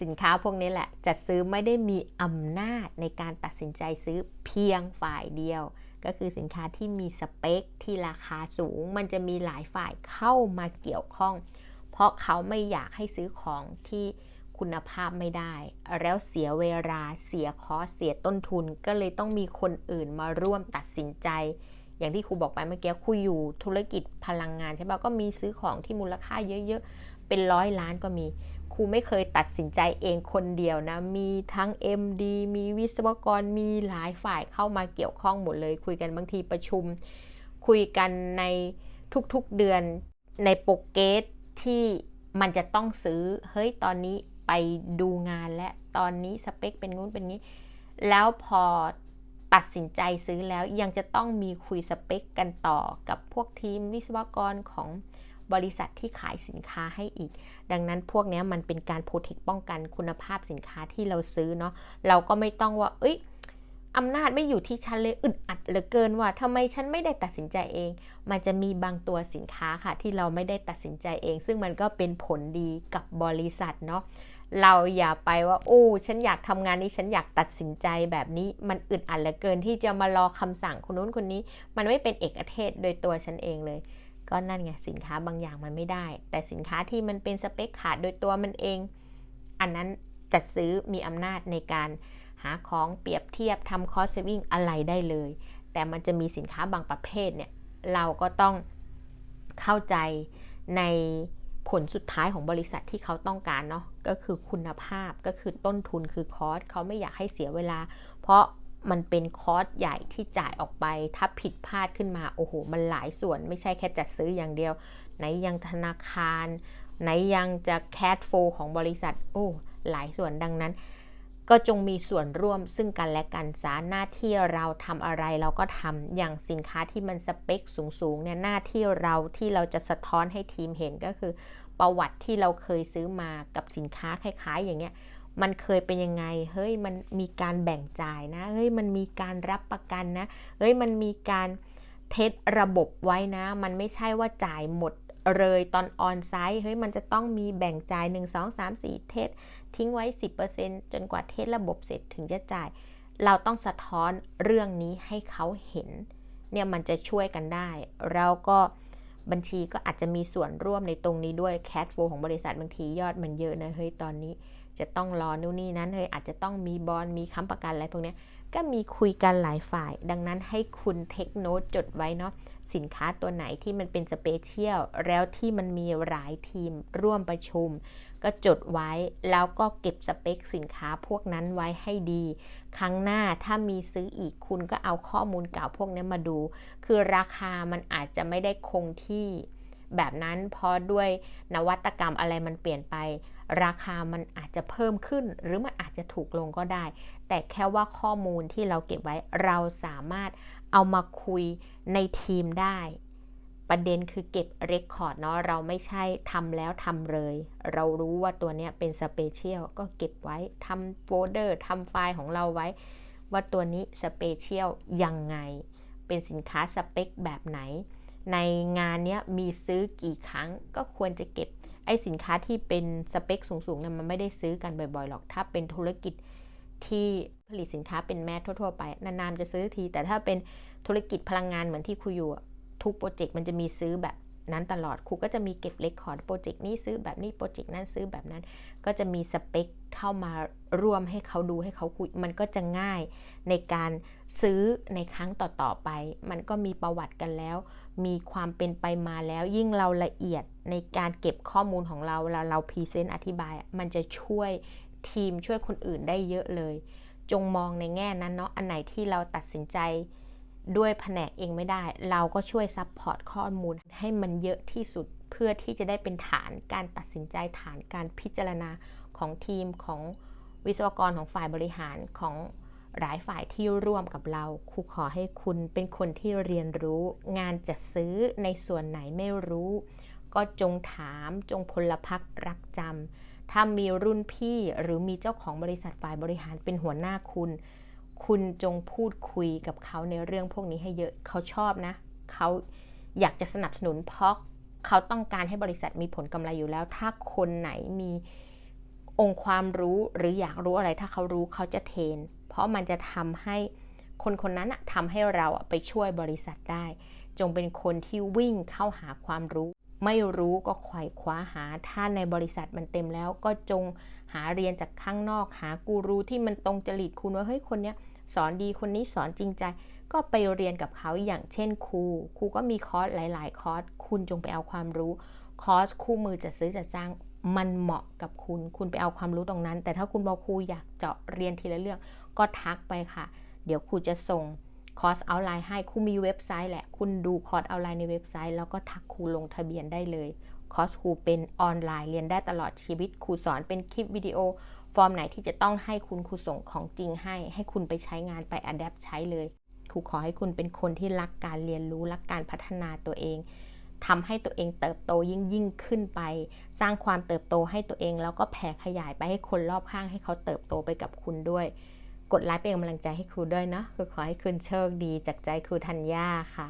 สินค้าพวกนี้แหละจัดซื้อไม่ได้มีอำนาจในการตัดสินใจซื้อเพียงฝ่ายเดียว ก็คือสินค้าที่มีสเปคที่ราคาสูง มันจะมีหลายฝ่ายเข้ามาเกี่ยวข้อง เพราะเขาไม่อยากให้ซื้อของที่คุณภาพไม่ได้ แล้วเสียเวลาเสียคอสเสียต้นทุน ก็เลยต้องมีคนอื่นมาร่วมตัดสินใจ อย่างที่ครูบอกไปเมื่อกี้ครูอยู่ธุรกิจพลังงานใช่ปะก็มีซื้อของที่มูลค่าเยอะๆเป็นร้อยล้านก็มี รูไม่เคยตัดสินใจเองคนเดียวนะ มีทั้ง MD มีวิศวกร มีหลายฝ่ายเข้ามาเกี่ยวข้องหมดเลย คุยกันบางทีประชุม คุยกันในทุกๆเดือนในโปรเกสที่มันจะต้องซื้อ เฮ้ย ตอนนี้ไปดูงานและ ตอนนี้สเปคเป็นงู้นเป็นงี้ แล้วพอตัดสินใจซื้อแล้วยังจะต้องมีคุยสเปคกันต่อกับพวกทีมวิศวกรของ บริษัทที่ขายสินค้าให้อีก ดังนั้นพวกนี้มันเป็นการโปรเทคป้องกันคุณภาพสินค้าที่เราซื้อเนาะเราก็ไม่ต้องว่า เอ้ยอำนาจไม่อยู่ที่ฉันเลยอึดอัดเหลือเกินว่าทำไมฉันไม่ได้ตัดสินใจเอง มันจะมีบางตัวสินค้าค่ะ ที่เราไม่ได้ตัดสินใจเอง ซึ่งมันก็เป็นผลดีกับบริษัทเนาะเราอย่าไปว่าโอ้ฉันอยากทำงานนี้ฉันอยากตัดสินใจแบบนี้ มันอึดอัดเหลือเกินที่จะมารอคำสั่งคนนู้นคนนี้ มันไม่เป็นเอกเทศโดยตัวฉันเองเลย ก็นั่นไงสินค้าบางอย่างมันไม่ได้ แต่สินค้าที่มันเป็นสเปคขาดโดยตัวมันเอง อันนั้นจัดซื้อมีอำนาจในการหาของเปรียบเทียบทำคอสเซวิ่งอะไรได้เลย แต่มันจะมีสินค้าบางประเภทเนี่ยเราก็ต้องเข้าใจในผลสุดท้ายของบริษัทที่เขาต้องการเนาะก็คือคุณภาพก็คือต้นทุนคือคอสเขาไม่อยากให้เสียเวลา เพราะ มันเป็นคอสใหญ่ที่จ่ายออกไป ถ้าผิดพลาดขึ้นมา โอ้โห มันหลายส่วนไม่ใช่แค่จัดซื้ออย่างเดียว ไหนยังธนาคาร ไหนยังจะแคดโฟของบริษัท โอ้ หลายส่วนดังนั้น ก็จงมีส่วนร่วมซึ่งกันและกันสาหน้าที่เราทำอะไรเราก็ทำอย่างสินค้าที่มันสเปคสูงๆเนี่ยหน้าที่เราที่เราจะสะท้อนให้ทีมเห็นก็คือ ประวัติที่เราเคยซื้อมากับสินค้าคล้ายๆ อย่างเงี้ย มันเคยเป็นยังไง เฮ้ยมันมีการแบ่งจ่ายนะ เฮ้ยมันมีการรับประกันนะ เฮ้ยมันมีการเทสระบบไว้นะ มันไม่ใช่ว่าจ่ายหมดเลยตอนออนไซต์ เฮ้ยมันจะต้องมีแบ่งจ่าย 1 2 3 4 เทสทิ้งไว้ 10%จนกว่าเทสระบบเสร็จถึงจะจ่าย เราต้องสะท้อนเรื่องนี้ให้เขาเห็น เนี่ยมันจะช่วยกันได้เราก็บัญชีก็อาจจะมีส่วนร่วมในตรงนี้ด้วยแคดโฟของบริษัทบางทียอดมันเยอะนะ เฮ้ยตอนนี้ จะต้องรอนู่นนี่นั้นเฮ้ยอาจจะต้องมีบอลมีค้ำประกันอะไรพวกนี้ก็มีคุยกันหลายฝ่าย ดังนั้นให้คุณเทคโนตจดไว้เนาะสินค้าตัวไหนที่มันเป็นสเปเชียลแล้วที่มันมีหลายทีมร่วมประชุม ก็จดไว้แล้วก็เก็บสเปคสินค้าพวกนั้นไว้ให้ดี ครั้งหน้าถ้ามีซื้ออีกคุณก็เอาข้อมูลเก่าพวกนี้มาดู คือราคามันอาจจะไม่ได้คงที่ แบบนั้นเพราะด้วยนวัตกรรมอะไรมันเปลี่ยนไป ราคามันอาจจะเพิ่มขึ้น หรือมันอาจจะถูกลงก็ได้ แต่แค่ว่าข้อมูลที่เราเก็บไว้เราสามารถเอามาคุยในทีมได้ ประเด็นคือเก็บเรคคอร์ดเนาะเราไม่ใช่ทำแล้วทำเลย เรารู้ว่าตัวเนี้ยเป็นสเปเชียลก็เก็บไว้ทำโฟลเดอร์ทำไฟล์ของเราไว้ ว่าตัวนี้สเปเชียลยังไง เป็นสินค้าสเปคแบบไหนในงานเนี้ยมีซื้อกี่ครั้งก็ควรจะเก็บ ไอ้สินค้าที่เป็นสเปคสูงๆเนี่ยมันไม่ได้ซื้อกันบ่อยๆหรอก ถ้าเป็นธุรกิจที่ผลิตสินค้าเป็นแมสทั่วๆไป นานๆจะซื้อที แต่ถ้าเป็นธุรกิจพลังงานเหมือนที่คุยอยู่ทุกโปรเจกต์มันจะมีซื้อแบบนั้นตลอดครูก็จะมีเก็บเรคคอร์ดโปรเจกต์นี้ซื้อแบบนี้โปรเจกต์นั้นซื้อแบบนั้น ก็จะมีสเปคเข้ามาร่วมให้เขาดูให้เขาคุย มันก็จะง่ายในการซื้อในครั้งต่อๆไป มันก็มีประวัติกันแล้ว มีความเป็นไปมาแล้ว ยิ่งเราละเอียดในการเก็บข้อมูลของเราเวลาเราพรีเซนต์อธิบาย มันจะช่วยทีมช่วยคนอื่นได้เยอะเลย จงมองในแง่นั้นเนาะอันไหนที่เราตัดสินใจด้วยแผนกเองไม่ได้ เราก็ช่วยซัพพอร์ตข้อมูลให้มันเยอะที่สุดเพื่อที่จะได้เป็นฐานการตัดสินใจฐานการพิจารณาของทีมของวิศวกรของฝ่ายบริหารของ หลายฝ่ายที่ร่วมกับเราครูขอให้คุณเป็นคนที่เรียนรู้ งานจะซื้อในส่วนไหนไม่รู้ ก็จงถามจงพลพักรักจำถ้ามีรุ่นพี่หรือมีเจ้าของบริษัทฝ่ายบริหารเป็นหัวหน้าคุณ คุณจงพูดคุยกับเขาในเรื่องพวกนี้ให้เยอะเขาชอบนะ เขาอยากจะสนับสนุนเพราะเขาต้องการให้บริษัทมีผลกำไรอยู่แล้ว ถ้าคนไหนมีองค์ความรู้หรืออยากรู้อะไร ถ้าเขารู้เขาจะเทน ราะมันจะทำให้คนคนนั้นทำให้เราไปช่วยบริษัทได้ จงเป็นคนที่วิ่งเข้าหาความรู้ ไม่รู้ก็ไขว่คว้าหา ถ้าในบริษัทมันเต็มแล้วก็จงหาเรียนจากข้างนอก หากูรูที่มันตรงจริตคุณว่าเฮ้ยคนเนี้ยสอนดีคนนี้สอนจริงใจ ก็ไปเรียนกับเขาอย่างเช่นครูครูก็มีคอร์สหลาย ๆ คอร์สคุณจงไปเอาความรู้คอร์สคู่มือจัดซื้อจัดจ้างมันเหมาะกับคุณ คุณไปเอาความรู้ตรงนั้น แต่ถ้าคุณบอกครูอยากเจาะเรียนทีละเรื่อง ก็ทักไปค่ะ เดี๋ยวครูจะส่งคอร์สเอาไลน์ให้ครูมีเว็บไซต์แหละ คุณดูคอร์สเอาไลน์ในเว็บไซต์ แล้วก็ทักครูลงทะเบียนได้เลย คอร์สครูเป็นออนไลน์เรียนได้ตลอดชีวิต ครูสอนเป็นคลิปวิดีโอ ฟอร์มไหนที่จะต้องให้คุณครูส่งของจริงให้ ให้คุณไปใช้งานไปอัดแอปใช้เลย ครูขอให้คุณเป็นคนที่รักการเรียนรู้รักการพัฒนาตัวเองทำให้ตัวเองเติบโตยิ่งยิ่งขึ้นไป สร้างความเติบโตให้ตัวเองแล้วก็แผ่ขยายไปให้คนรอบข้างให้เขาเติบโตไปกับคุณด้วย กดไลค์เป็นกำลังใจให้ครูด้วยเนาะคือขอให้คุณโชคดีจากใจครูธัญญาค่ะ